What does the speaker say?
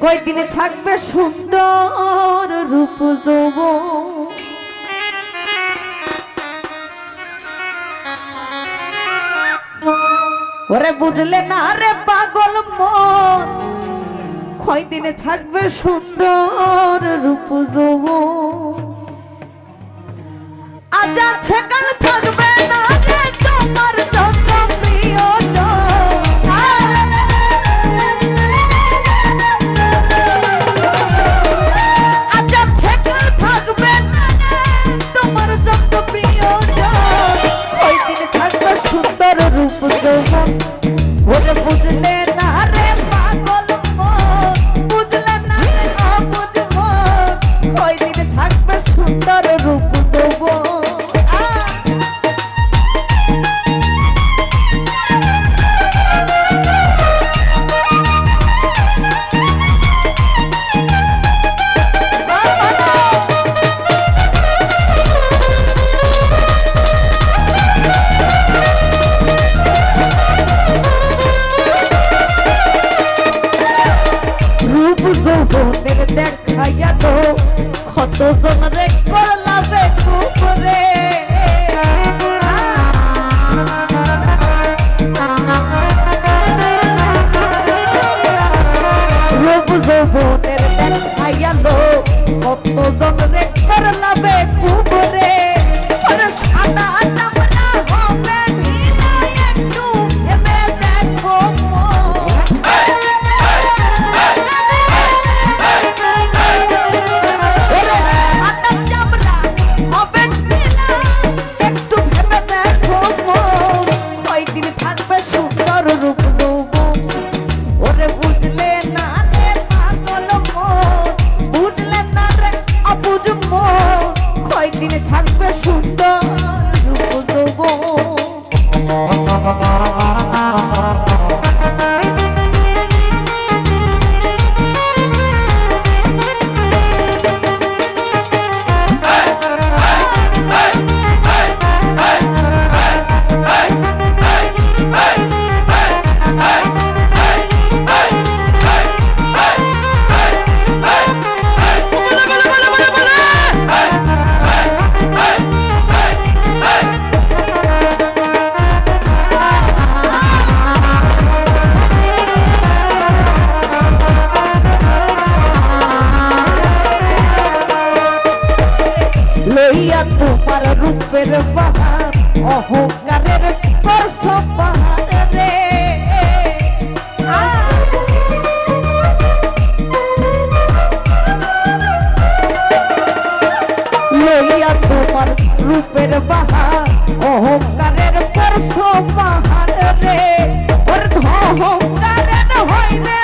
কয়েকদিনে থাকবে সুন্দর রূপ যৌব ওরে বুঝলে না রে পাগল মন? কয়দিনে থাকবে সুন্দর রূপ যৌব আজ ছেকাল থাকবে না রে তোমার দিয়া তোমার রূপের বাহার অহংকারের বাহার রে লইয়া তোমার রূপের বাহার অহংকারের পরশ বাহার রে অহংকারের হইলে